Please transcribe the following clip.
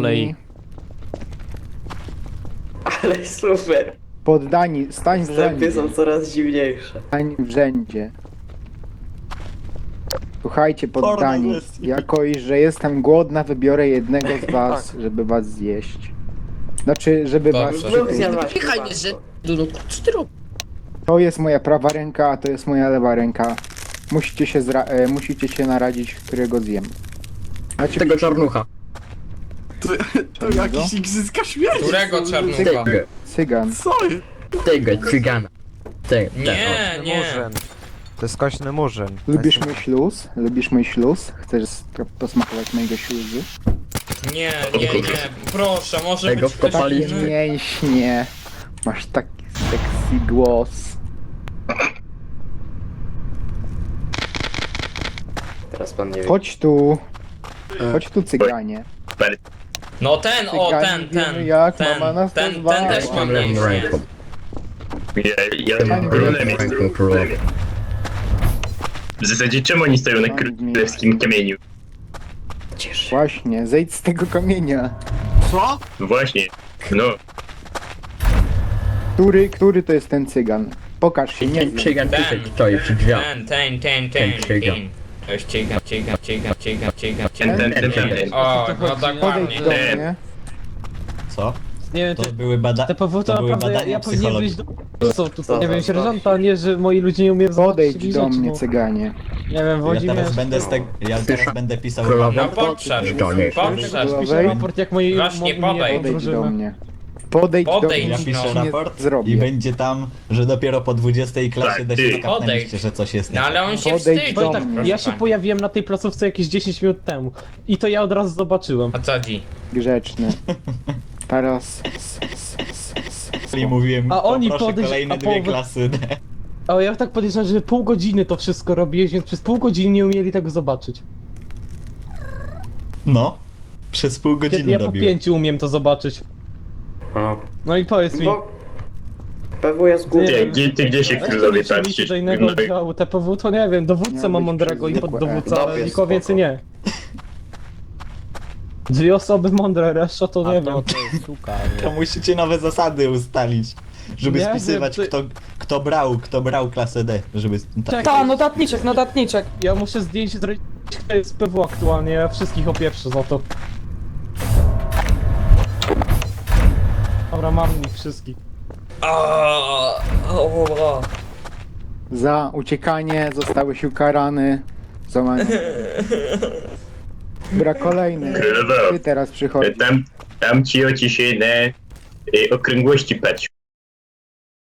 kolei. Ale super. Poddani, stań w rzędzie. są coraz dziwniejsze. Stań w rzędzie. Słuchajcie, poddani. Porno Jako iż, że jestem głodna, wybiorę jednego z was, żeby was zjeść. Znaczy, żeby was... Dobrze. Zjadłaś że... No, co ty robisz? To jest moja prawa ręka, a to jest moja lewa ręka. Musicie się, zra- e, musicie się naradzić, którego zjem. Znaczy, Tego czarnucha. To jakiś igrzyska śmierci. Którego czarnucha? Tego. cygan. Co? Tego, cygana. Te, te, Nie, o. nie. Murzyn. To jest kośny murzyn. Lubisz mój śluz? Lubisz mój śluz? Chcesz posmakować mojego śluzu? Nie, nie, nie. Proszę, może Tego być ktoś wkopali- inny. Mięśnie. Masz taki sexy głos. Teraz pan nie wie. Chodź tu. Chodź tu, cyganie. No ten, o, ten, wiemy ten, jak ten, mama nas ten, ten nazwała. też ma Mam lewą mięśnie. ręką. Ja, ja Fajnie. królem lewą jestem. W zasadzie czemu oni stoją na królewskim kamieniu? Właśnie, zejdź z tego kamienia. Co? No Właśnie. No, Który, który to jest ten cygan? Pokaż się, nie Ten wiem. cygan tutaj Ten, stoi przy drzwiach. ten, ten, ten, ten, Ten ten. Ciga, ciga, ciga, ciga, ciga, ten, ten, ten, ten, ten. O, no Podejdź dokładnie. do Nie. mnie. Co? Nie wiem, To te, były bada... te powód to były naprawdę ja, badania ja powinien być do... Co tu, Co nie wiem, sierżanta, nie, że moi ludzie nie umieją Podejdź do mnie, no. cyganie. Nie wiem, Ja Włodzimierz... teraz będę z tego... Ja teraz będę pisał... No podszedł, podszedł. Piszę raport, jak moi Właśnie moi podejdź. Podejdź do mnie. Podejdź, do Podejdź, mnie, Ja no. piszę nic nie raport i zrobię. będzie tam, że dopiero po 20 klasie Tak, da ty. się skapnęliście, Podejdź. że coś jest nie No tak. ale on się Podejdź wstydzi. do tak, mnie. ja się pojawiłem na tej placówce jakieś 10 minut temu. I to ja od razu zobaczyłem. O co chodzi? Grzeczny. Teraz... I mówiłem, A oni poproszę podejrz- kolejne a dwie połowa- klasy D. Ale ja tak podejrzewam, że pół godziny to wszystko robiłeś, więc przez pół godziny nie umieli tego zobaczyć. No. Przez pół Kiedy godziny ja po robiłem. pięciu umiem to zobaczyć. O. No i powiedz mi. Bo... PW jest. Ty, gdzie, ty gdzie się królowie to patrzysz? do innego No, oddziału TPW, to nie wiem, dowódcę mam mądrego i zwykłe. poddowódcę, Dobry, ale nikogo spoko. więcej nie. Dwie osoby mądre, reszta to nie A wiem. to, to jest suka, To nie? musicie nowe zasady ustalić. Żeby Nie spisywać kto, kto brał, kto brał klasę D. Żeby... Czekaj. Ta, notatniczek, notatniczek. Ja muszę zdjęcie zrobić, kto jest PW aktualnie, ja wszystkich opieprzę za to. Dobra, mam ich wszystkich. O. Za uciekanie zostałeś ukarany. Złamanie. Dobra, kolejny. Ty teraz przychodzi. tam, tam ci oci się na y, okrągłości patrz.